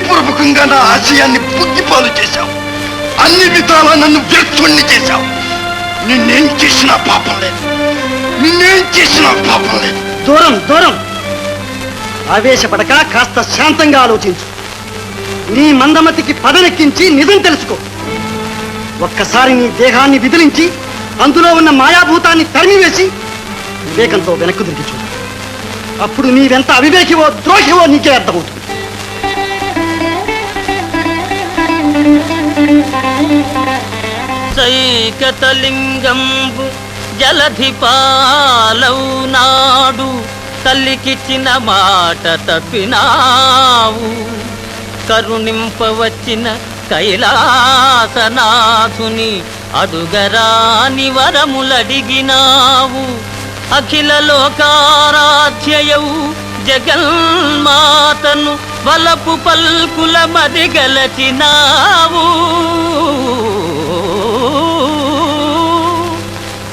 హృదయపూర్వకంగా నా ఆశయాన్ని బుద్ధిపాలు చేశావు. అన్ని విధాలా నన్ను వ్యర్థుణ్ణి చేశావు. నిన్నేం చేసినా పాపం లేదు. నిన్నేం చేసినా పాపం లేదు. దూరం దూరం. ఆవేశపడక కాస్త శాంతంగా ఆలోచించు. నీ మందమతికి పదనెక్కించి నిజం తెలుసుకో. ఒక్కసారి నీ దేహాన్ని విదిలించి అందులో ఉన్న మాయాభూతాన్ని తరిమివేసి వివేకంతో వెనక్కు తిరిగి చూడు. అప్పుడు నీవెంత అవివేకివో ద్రోహివో నీకే అర్థమవుతుంది. సైకతలింగంబు జలధి పాలౌనాడు తల్లికిచ్చిన మాట తప్పినావు. కరుణింపవచ్చిన కైలాసనాథుని అడుగరాని వరములడిగినావు. అఖిల లోకారాధ్యయవు జగన్మాతను వలపు పల్కుల మది గలచినావు.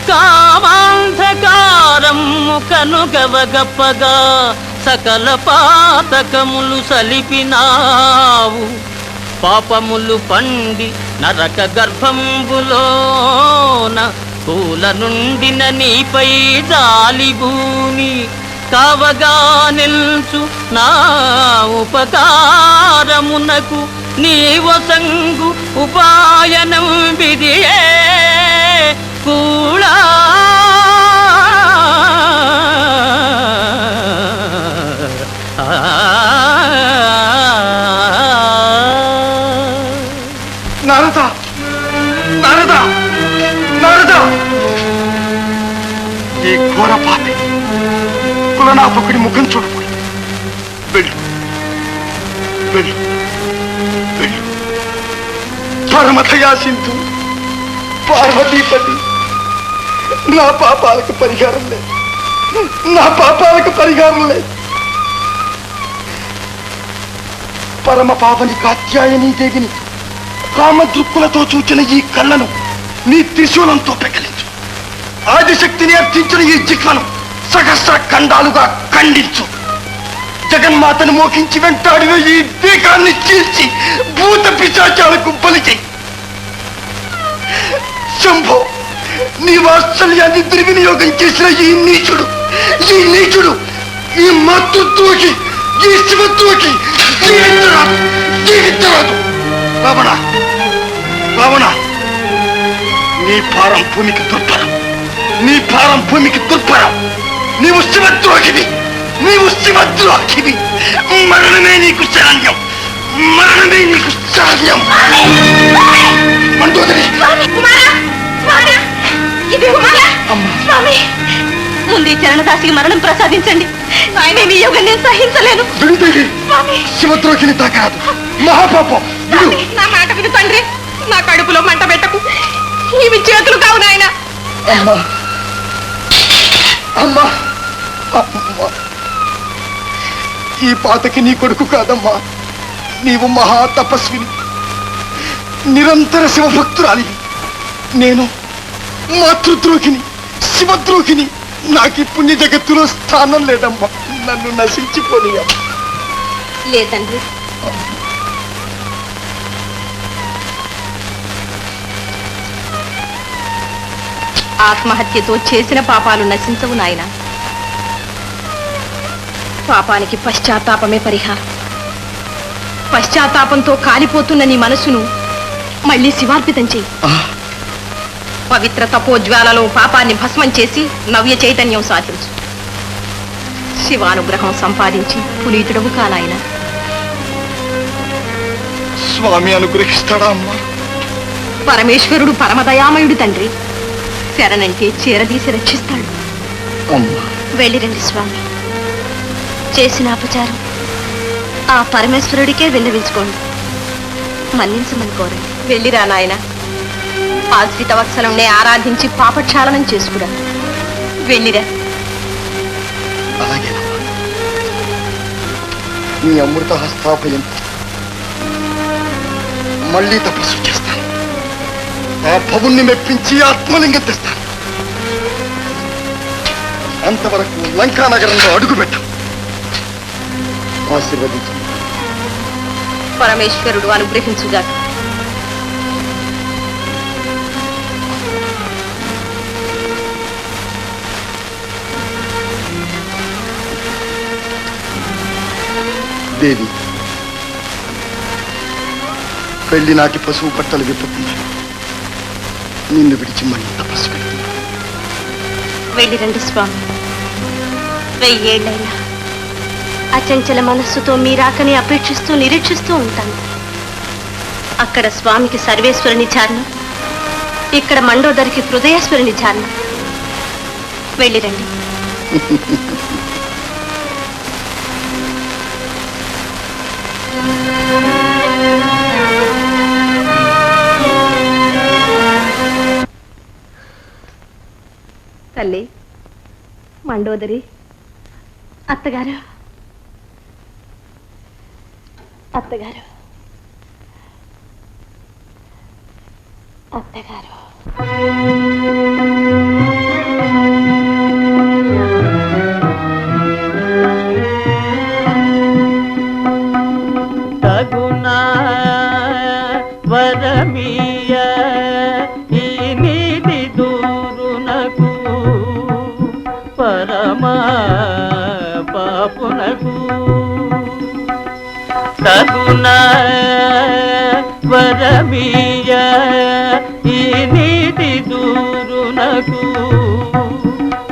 కామాంధకారము కనుగవగప్పగా సకల పాతకములు సలిపినావు. పాపములు పండి నరక గర్భంబులోన పూల నుండిన నీపై జాలిభూమి కావగా నిల్చు నా ఉపకారమునకు నీవసంగు ఉపాయనం విధియే. కూడా కులనాపకుడి ముఖం చూడకూడదు వెళ్ళు. వెళ్ళు. వెళ్ళు. పరమతయా సింధు పార్వతీపతి నా పాపాలకు పరిహారం లేదు నా పాపాలకు పరిహారం లేదు పరమ పాపని కాత్యాయని దేవిని కామదృక్కులతో చూచిన ఈ కళ్ళను నీ త్రిశూలంతో పెకలించు. ఆదిశక్తిని అర్థించిన ఈ జిహ్వను సహస్ర ఖండాలుగా ఖండించు. జగన్మాతను మోకించి వెంటాడిన ఈ దీకాన్ని చీల్చి భూత పిశాచాలకు బలి చెయ్యి శంభో నీ వాత్సల్యాన్ని దుర్వినియోగం చేసిన ఈ నీచుడు ఈ నీచుడు ఈ మాతృత్వకి ఈ శివత్వకి జీవించరాదు జీవించరాదు రావణ రావణ నీ పారం భూమికి దుర్భరం నీ భారం భూమికి దుర్భరం. నీవు శివద్రోహివి నీవు శివద్రోహివి మరణమే నీకు శరణ్యం. మరణమే నీకు శరణ్యం. మండోదరి. ముందు ఈ చరణదాసికి మరణం ప్రసాదించండి. ఆయన మీ యోగం నేను సహించలేను. విడుదేవి శివద్రోహిని తాకాదు మహాపాపం. నా మాట విను తండ్రి. నా కడుపులో మంట పెట్టకు. ఇవి చేతులు కావు నాయన. అమ్మా. అమ్మా. అమ్మా ఈ పాతకి నీ కొడుకు కాదమ్మా. నీవు మహా తపస్విని. నిరంతర శివభక్తురాలి. నేను మాతృద్రోహిని శివద్రోహిని. నాకు ఇప్పుడు నీ జగత్తులో స్థానం లేదమ్మా. నన్ను నశించిపోనియమ్మా లేదండి. ఆత్మహత్యతో చేసిన పాపాలు నశించవు నాయనా. పాపానికి పశ్చాత్తాపమే పరిహారం. పశ్చాత్తాపంతో కాలిపోతున్న నీ మనసును మళ్ళీ శివార్పితం చెయ్యి పవిత్ర తపోజ్వాలలో పాపాన్ని భస్మం చేసి నవ్య చైతన్యం సాధించు. శివానుగ్రహం సంపాదించి పునీతుడవు కాలాయన. స్వామి అనుగ్రహిస్తాడా అమ్మా? పరమేశ్వరుడు పరమదయామయుడు తండ్రి. శరణంటే చీరదీసి రక్షిస్తాడు. వెళ్ళిరండి స్వామి. చేసిన అపచారం. ఆ పరమేశ్వరుడికే విన్నవించుకోండి. మన్నించమని కోరండి. వెళ్ళిరా నాయన. ఆశ్రిత వత్సలంనే ఆరాధించి పాపక్షాళనం చేసుకురా. వెళ్ళిరా. నీ అమృత హస్తాభయం మళ్ళీ తపస్సు చేస్తాను. ఆ భవుణ్ణి మెప్పించి ఆత్మలింగం తెస్తాను. అంతవరకు లంకా నగరంలో అడుగు పెట్టం ఆశీర్వదించు. పరమేశ్వరుడు అనుగ్రహించుగాక దేవి పెళ్ళి నాటి పశువు పట్టలు విప్పకుండా నిన్ను విడిచి మళ్ళీ తపస్సు పెడుతున్నా వెళ్ళిరండి స్వామి. వెయ్యేళ్ళైనా. అచంచల మనస్సుతో మీ రాకని అపేక్షిస్తూ నిరీక్షిస్తూ ఉంటాను. అక్కడ స్వామికి సర్వేశ్వరుని ధ్యానం ఇక్కడ మండోదరికి హృదయేశ్వరుని ధ్యానం వెళ్ళిరండి. తల్లి మండోదరి అత్తగారు. అత్తగారు. అత్తగారు. వరమీయ ఈ నీటి దూరునకు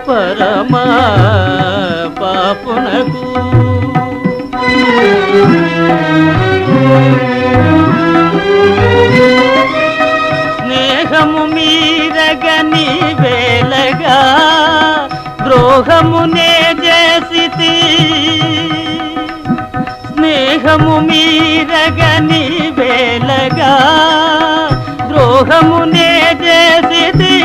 పరమా పాపునకు. స్నేహము మీరగని వేలగా ద్రోహమునే చేసి స్నేహము మీరగని వేలగా ద్రోహమునే చేసి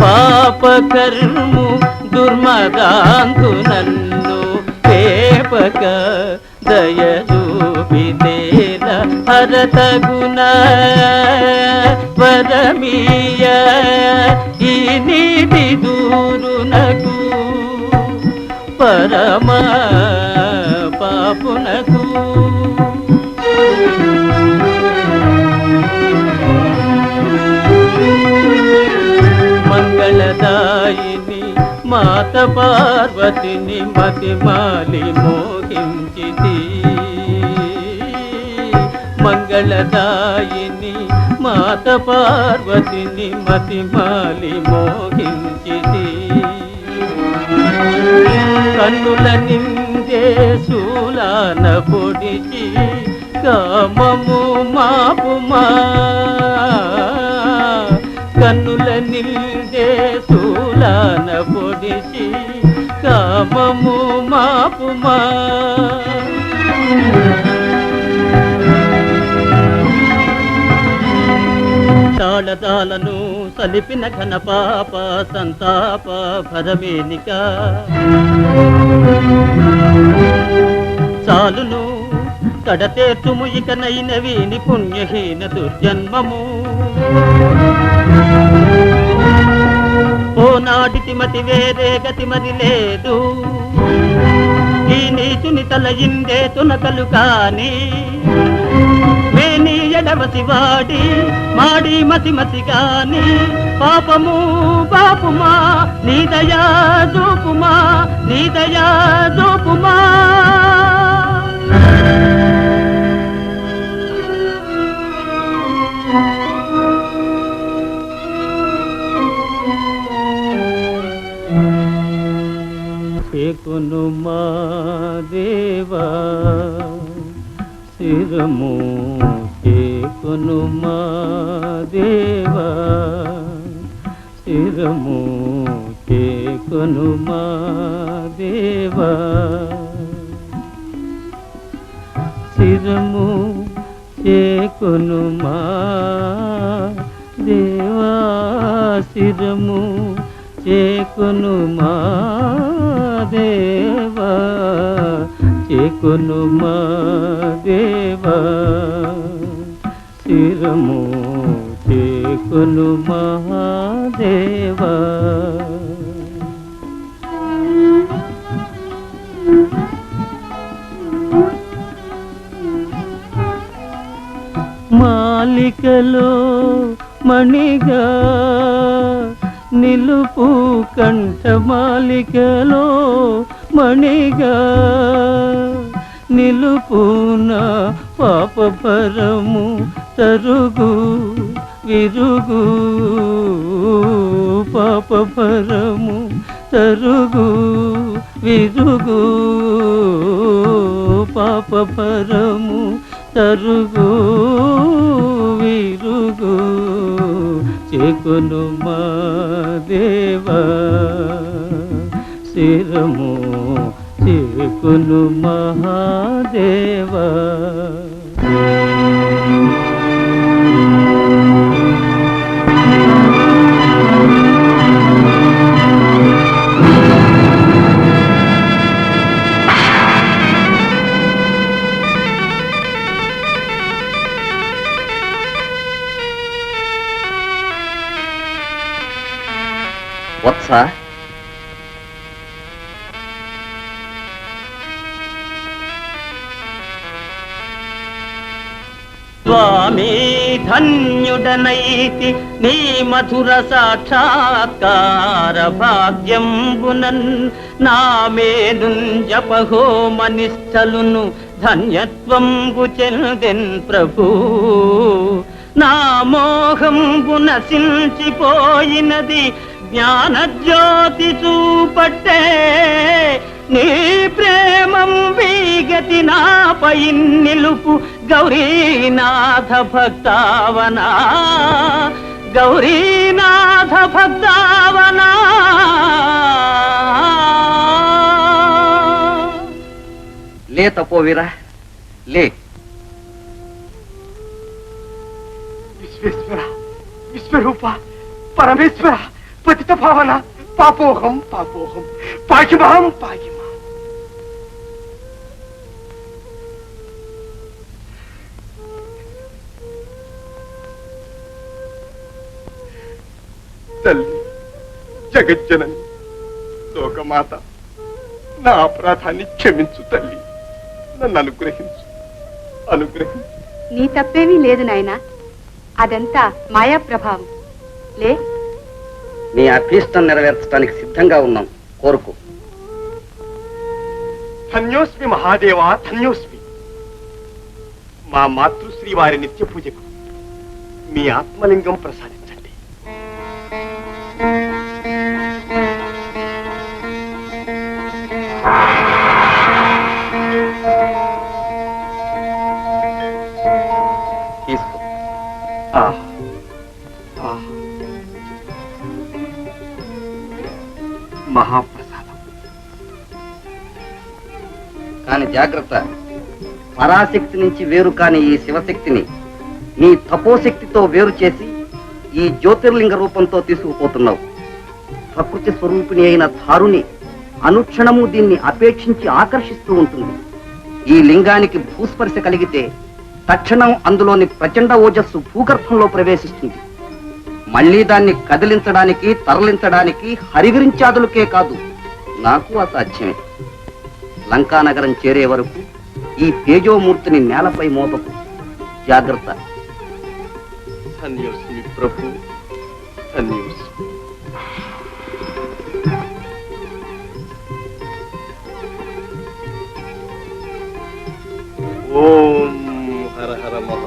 పాప కర్ము దుర్మదాంతు నన్ను పేపక దయచూపితేన హరత గుణ వరమీయ ఈ నీటి దూరునకు పరమ పాపునకు మాత పార్వతిని మతిమాలి మోహించితి. మంగళదాయిని మాత పార్వతిని మతిమాలి మోహించితి. కన్నుల నిందే శూలాన పొడిచి కామము మాపుమా. మాపుమా తాళతాలను సలిపిన ఘన పాప సంతాప భరమేనిక. చాలును కడతేర్చుము ఇకనైన వీని పుణ్యహీన దుర్జన్మము. ఓ నాటితి మతి వేరే గతి మరి లేదు. నీచుని తల ఇందే తునకలు కాని మేని ఎడవసి వాడి మాడి మసి మసి కాని పాపము పాపుమా నీ దయా దూపుమా నీ దయా దూపుమా మా దేవా. శిరము చేకును మా దేవా. శిరము చేకును మా దేవా. శిరము చేకును మా దేవా. శిరము చేకును మా దేవా చేకును మా దేవా. శిరము చేకును మహాదేవా మాలికలో మణిగా నిలుపు కంఠమాలికలో మణిగా. నిలుపున పాపపరము తరుగు విరుగు. పాపపరము తరుగు విరుగు. పాపపరము తరుగు. చేకొను మా దేవా శిరము చేకొను మహాదేవా. వత్స స్వామి ధన్యుడనైతి నీ మధుర సాక్షాత్కార భాగ్యంబునన్ నా మేనుంజపహోమనిష్టలును ధన్యత్వంబు చెందెన్ ప్రభు. నా మోహంబు నశించిపోయినది జ్ఞాన జ్యోతి చూపట్టే నీ ప్రేమం వీగతి నాపై నిలుపు గౌరీనాథ భక్తావనా. గౌరీనాథ భక్తావనా. లే తపోవీరా లే. విశ్వేశ్వర విశ్వరూప పరమేశ్వర. పతిత భావన పాపోహం పాపోహం పాకిమాం పాకిమా తల్లి జగజ్జనని లోకమాత నా అపరాధాన్ని క్షమించు తల్లి. నన్ను అనుగ్రహించు అనుగ్రహించు. నీ తప్పేమీ లేదు నాయన. అదంతా మాయా ప్రభావం. లే. నీ అభీష్టం నెరవేర్చడానికి సిద్ధంగా ఉన్నాం. కోరుకో. ధన్యోస్మి మహాదేవ ధన్యోస్మి. మా మాతృశ్రీ వారి నిత్య పూజకు మీ ఆత్మలింగం ప్రసాదించండి మహాప్రసాదం. కాని జాగ్రత్త పరాశక్తి నుంచి వేరు కాని ఈ శివశక్తిని నీ తపోశక్తితో వేరు చేసి ఈ జ్యోతిర్లింగ రూపంతో తీసుకుపోతున్నావు. ప్రకృతి స్వరూపిణి అయిన ధారుని అనుక్షణము దీన్ని అపేక్షించి ఆకర్షిస్తూ ఉంటుంది. ఈ లింగానికి భూస్పర్శ కలిగితే తక్షణం అందులోని ప్రచండ ఓజస్సు భూగర్భంలో ప్రవేశిస్తుంది. మళ్ళీ దాన్ని కదిలించడానికి తరలించడానికి హరివిరించాదులకే కాదు నాకు అసాధ్యమే. లంకానగరం చేరే వరకు ఈ తేజోమూర్తిని నేలపై మోపకు. జాగ్రత్త. ప్రభు. ఓం హర హర మహాదేవ